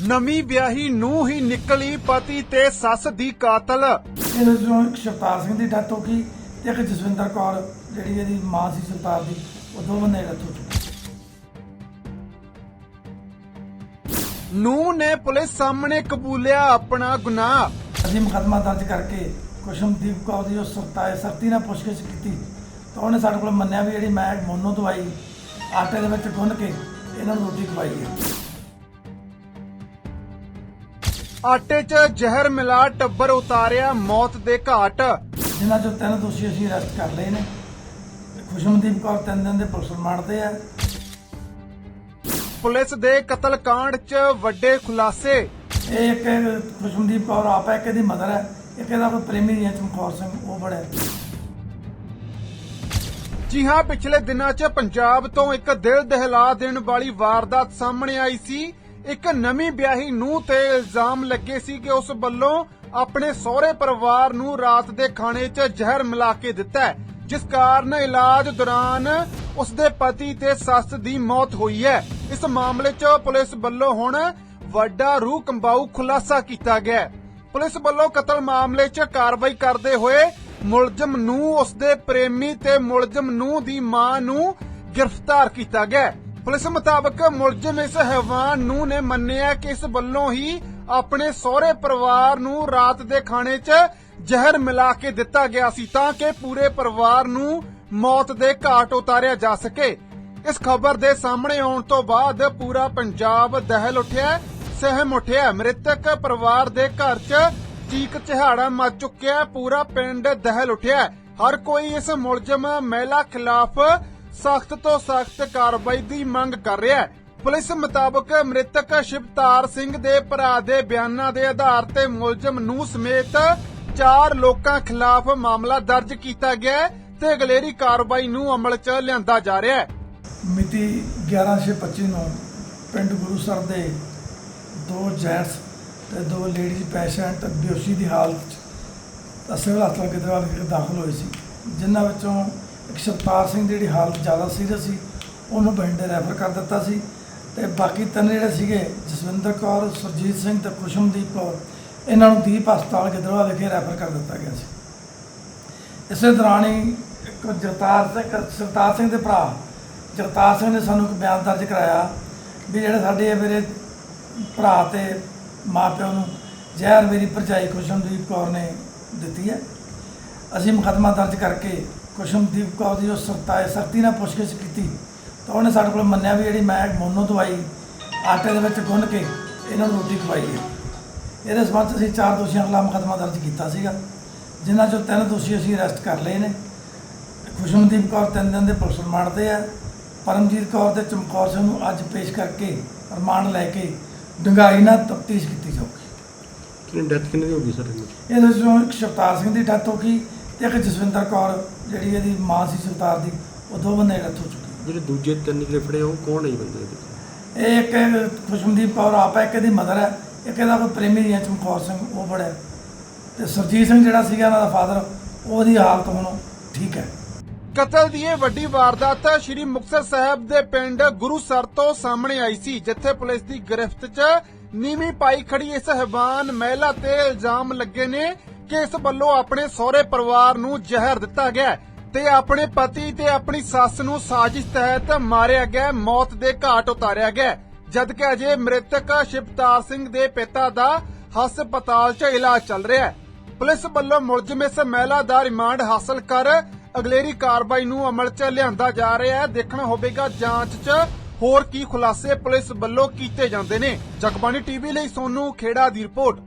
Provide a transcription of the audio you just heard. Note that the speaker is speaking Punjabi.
ਨਵੀਂ ਵਿਆਹੀ ਨੂੰ ਹੀ ਨਿਕਲੀ ਪਤੀ ਤੇ ਸੱਸ ਦੀ ਕਾਤਲ। ਵਿੱਚੋਂ ਇੱਕ ਸ਼ਵਤਾਰ ਸਿੰਘ ਦੀ ਡੈਥ ਹੋ ਗਈ ਤੇ ਇੱਕ ਜਸਵਿੰਦਰ ਕੌਰ ਜਿਹੜੀ ਇਹਦੀ ਮਾਂ ਸੀ ਸ਼ਵਤਾਰ ਦੀ ਉਹ ਦੋ ਬੰਦੇ ਡੈਥ ਹੋ ਚੁੱਕੀ। ਨੂੰ ਨੇ ਪੁਲਿਸ ਸਾਹਮਣੇ ਕਬੂਲਿਆ ਆਪਣਾ ਗੁਨਾਹ। ਅਸੀਂ ਮੁਕੱਦਮਾ ਦਰਜ ਕਰਕੇ ਕੁਸ਼ਮਦੀਪ ਕੌਰ ਦੀ ਉਸ ਸਰਤਾਏ ਸਰਤੀ ਨਾਲ ਪੁੱਛਗਿੱਛ ਕੀਤੀ ਤਾਂ ਉਹਨੇ ਸਾਡੇ ਕੋਲ ਮੰਨਿਆ ਵੀ ਜਿਹੜੀ ਮੈਂ ਮੋਨੋ ਦਵਾਈ ਆਟੇ ਦੇ ਵਿੱਚ ਗੁੰਨ ਕੇ ਇਹਨਾਂ ਨੂੰ ਰੋਟੀ ਖਵਾਈ ਹੈ। ਆਟੇ 'ਚ ਜ਼ਹਿਰ ਮਿਲਾ ਟੱਬਰ ਉਤਾਰਿਆ ਮੌਤ ਦੇ ਘਾਟ। ਜਿਨ੍ਹਾਂ ਚੋਂ ਤਿੰਨ ਦੋਸ਼ੀ ਅਸੀਂ ਅਰੈਸਟ ਕਰ ਲਏ ਨੇ। ਖੁਸ਼ਮਦੀਪ ਕੌਰ ਤਿੰਨ ਦਿਨ ਦੇ ਪੁਲਿਸ ਰਿਮਾਂਡ ਤੇ ਹੈ ਪੁਲਿਸ ਦੇ ਕਤਲकांड 'ਚ ਵੱਡੇ ਖੁਲਾਸੇ। ਇਹ ਇੱਕ ਖੁਸ਼ਮਦੀਪ ਕੌਰ ਆਪ ਹੈ ਇਹਦੀ ਮਦਰ ਹੈ। ਇੱਕ ਇਹਦਾ ਕੋਈ ਪ੍ਰੇਮੀ ਹੈ ਚਮਕੌਰ ਸਿੰਘ ਉਹ ਬੜਾ ਜੀ ਹਾਂ ਪਿਛਲੇ ਦਿਨਾਂ 'ਚ ਪੰਜਾਬ ਤੋਂ ਇੱਕ ਦਿਲ ਦਹਿਲਾ ਦੇਣ ਵਾਲੀ ਵਾਰਦਾਤ ਸਾਹਮਣੇ ਆਈ ਸੀ। ਇੱਕ ਨਵੀਂ ਵਿਆਹੀ ਨੂੰ ਤੇ ਇਲਜ਼ਾਮ ਲੱਗੇ ਸੀ ਕਿ ਉਸ ਵੱਲੋਂ ਆਪਣੇ ਸਹੁਰੇ ਪਰਿਵਾਰ ਨੂੰ ਰਾਤ ਦੇ ਖਾਣੇ 'ਚ ਜ਼ਹਿਰ ਮਿਲਾ ਕੇ ਦਿੱਤਾ ਜਿਸ ਕਾਰਨ ਇਲਾਜ ਦੌਰਾਨ ਉਸ ਦੇ ਪਤੀ ਤੇ ਸੱਸ ਦੀ ਮੌਤ ਹੋਈ ਹੈ। ਇਸ ਮਾਮਲੇ 'ਚ ਪੁਲਿਸ ਵੱਲੋਂ ਹੁਣ ਵੱਡਾ ਰੂਹ ਕੰਬਾਊ ਖੁਲਾਸਾ ਕੀਤਾ ਗਿਆ ਪੁਲਿਸ ਵੱਲੋਂ ਕਤਲ ਮਾਮਲੇ 'ਚ ਕਾਰਵਾਈ ਕਰਦੇ ਹੋਏ ਮੁਲਜ਼ਮ ਨੂੰ ਉਸਦੇ ਪ੍ਰੇਮੀ ਤੇ ਮੁਲਜ਼ਮ ਨੂੰ ਦੀ ਮਾਂ ਨੂੰ ਗ੍ਰਿਫਤਾਰ ਕੀਤਾ ਗਿਆ ਪੁਲਿਸ ਮੁਤਾਬਕ ਮੁਲਜ਼ਮ ਇਸ ਹੈਵਾਨ ਨੂੰ ਨੇ ਮੰਨਿਆ ਕਿ ਇਸ ਵੱਲੋਂ ਹੀ ਆਪਣੇ ਸਹੁਰੇ ਪਰਿਵਾਰ ਨੂੰ ਰਾਤ ਦੇ ਖਾਣੇ 'ਚ ਜ਼ਹਿਰ ਮਿਲਾ ਕੇ ਦਿੱਤਾ ਗਿਆ ਸੀ ਤਾਂ ਕਿ ਪੂਰੇ ਪਰਿਵਾਰ ਨੂੰ ਮੌਤ ਦੇ ਘਾਟ ਉਤਾਰਿਆ ਜਾ ਸਕੇ। ਇਸ ਖਬਰ ਦੇ ਸਾਹਮਣੇ ਆਉਣ ਤੋਂ ਬਾਅਦ ਪੂਰਾ ਪੰਜਾਬ ਦਹਿਲ ਉੱਠਿਆ, ਸਹਿਮ ਉੱਠਿਆ। ਮ੍ਰਿਤਕ ਪਰਿਵਾਰ ਦੇ ਘਰ 'ਚ ਚੀਕ ਚਿਹਾੜਾ ਮਚ ਚੁੱਕਿਆ, ਪੂਰਾ ਪਿੰਡ ਦਹਿਲ ਉੱਠਿਆ। ਹਰ ਕੋਈ ਇਸ ਮੁਲਜ਼ਮ ਮਹਿਲਾ ਖਿਲਾਫ ਸਖਤ ਤੋਂ ਸਖਤ ਕਾਰਵਾਈ ਦੀ ਮੰਗ ਕਰ ਰਿਹਾ ਹੈ। ਪੁਲਿਸ ਮੁਤਾਬਕ ਮ੍ਰਿਤਕ ਸ਼ਿਵਤਾਰ ਸਿੰਘ ਦੇ ਭਰਾ ਦੇ ਬਿਆਨਾਂ ਦੇ ਆਧਾਰ ਤੇ ਮੁਲਜ਼ਮ ਨੂੰ ਸਮੇਤ ਚਾਰ ਲੋਕਾਂ ਖਿਲਾਫ ਮਾਮਲਾ ਦਰਜ ਕੀਤਾ ਗਿਆ ਤੇ ਅਗਲੇਰੀ ਕਾਰਵਾਈ ਨੂੰ ਅਮਲ 'ਚ ਲਿਆਂਦਾ ਜਾ ਰਿਹਾ ਹੈ। ਮਿਤੀ 11/6/25 ਨੂੰ ਪਿੰਡ ਗੁਰੂਸਰ ਦੇ ਦੋ ਜੈਂਟਸ ਤੇ ਦੋ ਲੇਡੀਜ਼ ਪੈਸ਼ੈਂਟ ਬੇਹੋਸ਼ੀ ਦੀ ਹਾਲਤ 'ਚ ਸਿਵਲ ਹਸਪਤਾਲ ਗਿੱਦੜਬਾਹਾ ਵਿਖੇ ਦਾਖਲ ਹੋਏ ਸੀ। ਜਿਨ੍ਹਾਂ ਵਿੱਚੋਂ ਇੱਕ ਸ਼ਵਤਾਰ ਸਿੰਘ ਦੀ ਜਿਹੜੀ ਹਾਲਤ ਜ਼ਿਆਦਾ ਸੀਰੀਅਸ ਸੀ, ਉਹਨੂੰ ਬਠਿੰਡੇ ਰੈਫਰ ਕਰ ਦਿੱਤਾ ਸੀ ਤੇ ਬਾਕੀ ਤਿੰਨ ਜਿਹੜੇ ਸੀਗੇ, ਜਸਵਿੰਦਰ ਕੌਰ, ਸੁਰਜੀਤ ਸਿੰਘ ਤੇ ਖੁਸ਼ਮਦੀਪ ਕੌਰ, ਇਹਨਾਂ ਨੂੰ ਦੀਪ ਹਸਪਤਾਲ ਗਿੱਦੜਵਾ ਵਿਖੇ ਰੈਫਰ ਕਰ ਦਿੱਤਾ ਗਿਆ ਸੀ। ਇਸੇ ਦੌਰਾਨ ਹੀ ਇੱਕ ਜਗਤਾਰ ਸਿੰਘ ਸਰਤਾਰ ਸਿੰਘ ਦੇ ਭਰਾ, ਜਗਤਾਰ ਸਿੰਘ ਨੇ ਸਾਨੂੰ ਇੱਕ ਬਿਆਨ ਦਰਜ ਕਰਾਇਆ ਵੀ ਜਿਹੜੇ ਸਾਡੇ ਮੇਰੇ ਭਰਾ ਤੇ ਮਾਪਿਆਂ ਨੂੰ ਜ਼ਹਿਰ ਮੇਰੀ ਭਰਜਾਈ ਖੁਸ਼ਮਦੀਪ ਕੌਰ ਨੇ ਦਿੱਤੀ ਹੈ। ਅਸੀਂ ਮੁਕੱਦਮਾ ਦਰਜ ਕਰਕੇ ਖੁਸ਼ਮਦੀਪ ਕੌਰ ਦੀ ਜੋ ਸਰਤਾਏ ਸਰਤੀ ਨਾਲ ਪੁੱਛਗਿੱਛ ਕੀਤੀ ਤਾਂ ਉਹਨੇ ਸਾਡੇ ਕੋਲ ਮੰਨਿਆ ਵੀ ਜਿਹੜੀ ਮੈਂ ਮੋਨੋ ਦਵਾਈ ਆਟੇ ਦੇ ਵਿੱਚ ਗੁੰਨ ਕੇ ਇਹਨਾਂ ਨੂੰ ਰੋਟੀ ਖਵਾਈ ਹੈ। ਇਹਦੇ ਸਬੰਧ ਅਸੀਂ ਚਾਰ ਦੋਸ਼ੀਆਂ ਖਿਲਾਫ ਮੁਕੱਦਮਾ ਦਰਜ ਕੀਤਾ ਸੀਗਾ ਜਿਨ੍ਹਾਂ ਚੋਂ ਤਿੰਨ ਦੋਸ਼ੀ ਅਸੀਂ ਅਰੈਸਟ ਕਰ ਲਏ ਨੇ। ਖੁਸ਼ਮਦੀਪ ਕੌਰ ਤਿੰਨ ਦਿਨ ਦੇ ਪੁਲਿਸ ਰਿਮਾਂਡ ਤੇ ਹੈ ਪਰਮਜੀਤ ਕੌਰ ਤੇ ਚਮਕੌਰ ਸਿੰਘ ਨੂੰ ਅੱਜ ਪੇਸ਼ ਕਰਕੇ ਰਿਮਾਂਡ ਲੈ ਕੇ ਡੰਗਾਈ ਨਾਲ ਤਫਤੀਸ਼ ਕੀਤੀ ਜਾਊਗੀ। ਕਿੰਨੀ ਡੈਥ ਕਿੰਨੀ ਹੋ ਗਈ ਸਰ ਇਹਨਾਂ ਦੀ? ਇਹਦੇ ਵਿੱਚੋਂ ਇੱਕ ਸ਼ਵਤਾਰ ਸਿੰਘ ਦੀ ਡੈਥ ਹੋ ਗਈ ਤੇ ਇੱਕ ਜਸਵਿੰਦਰ ਕੌਰ ਜਿਹੜੀ ਇਹਦੀ ਮਾਂ ਸੀ ਸ਼ਵਤਾਰ ਦੀ ਉਹ ਦੋ ਬੰਦੇ ਡੈਥ ਹੋ ਚੁੱਕੀ ਜਿਹੜੇ ਦੂਜੇ ਤਿੰਨ ਜਿਹੜੇ ਫੜੇ ਉਹ ਕੌਣ ਹੈ ਜੀ ਬੰਦੇ? ਇਹ ਇੱਕ ਖੁਸ਼ਮਦੀਪ ਕੌਰ ਆਪ ਹੈ ਇੱਕ ਇਹਦੀ ਮਦਰ ਹੈ ਇੱਕ ਇਹਦਾ ਕੋਈ ਪ੍ਰੇਮੀ ਹੈ ਚਮਕੌਰ ਸਿੰਘ ਉਹ ਬੜਾ ਹੈ। ਤੇ ਸਰਜੀਤ ਸਿੰਘ ਜਿਹੜਾ ਸੀਗਾ ਇਹਨਾਂ ਦਾ ਫਾਦਰ ਉਹਦੀ ਹਾਲਤ ਹੁਣ ਠੀਕ ਹੈ ਕਤਲ ਦੀ ਇਹ ਵੱਡੀ ਵਾਰਦਾਤ ਸ਼੍ਰੀ ਮੁਕਤਸਰ ਸਾਹਿਬ ਦੇ ਪਿੰਡ ਗੁਰੂਸਰ ਤੋਂ ਸਾਹਮਣੇ ਆਈ ਸੀ ਜਿੱਥੇ ਪੁਲਿਸ ਦੀ ਗ੍ਰਿਫਤ 'ਚ ਨੀਵੀਂ ਪਾਈ ਖੜੀ ਇਸ ਹੈਵਾਨ ਮਹਿਲਾ ਤੇ ਇਲਜ਼ਾਮ ਲੱਗੇ ਨੇ ਕਿ ਇਸ ਵੱਲੋਂ ਆਪਣੇ ਸਹੁਰੇ ਪਰਿਵਾਰ ਨੂੰ ਜ਼ਹਿਰ ਦਿੱਤਾ ਗਿਆ ਤੇ ਆਪਣੇ ਪਤੀ ਤੇ ਆਪਣੀ ਸੱਸ ਨੂੰ ਸਾਜ਼ਿਸ਼ ਤਹਿਤ ਮਾਰਿਆ ਗਿਆ ਮੌਤ ਦੇ ਘਾਟ ਉਤਾਰਿਆ ਗਿਆ ਜਦਕਿ ਅਜੇ ਮ੍ਰਿਤਕ ਸ਼ਿਵਤਾਰ ਸਿੰਘ ਦੇ ਪਿਤਾ ਦਾ ਹਸਪਤਾਲ 'ਚ ਇਲਾਜ ਚੱਲ ਰਿਹਾ ਹੈ। ਪੁਲਿਸ ਵੱਲੋਂ ਮੁਲਜ਼ਮ ਇਸ ਮਹਿਲਾ ਦਾ ਰਿਮਾਂਡ ਹਾਸਲ ਕਰ ਅਗਲੇਰੀ ਕਾਰਵਾਈ ਨੂੰ ਅਮਲ 'ਚ ਲਿਆਂਦਾ ਜਾ ਰਿਹਾ ਹੈ। ਦੇਖਣਾ ਹੋਵੇਗਾ ਜਾਂਚ 'ਚ ਹੋਰ ਕੀ ਖੁਲਾਸੇ ਪੁਲਿਸ ਵੱਲੋਂ ਕੀਤੇ ਜਾਂਦੇ ਨੇ। ਜਗਬਾਣੀ ਟੀਵੀ ਲਈ ਸੋਨੂ ਖੇੜਾ ਦੀ ਰਿਪੋਰਟ।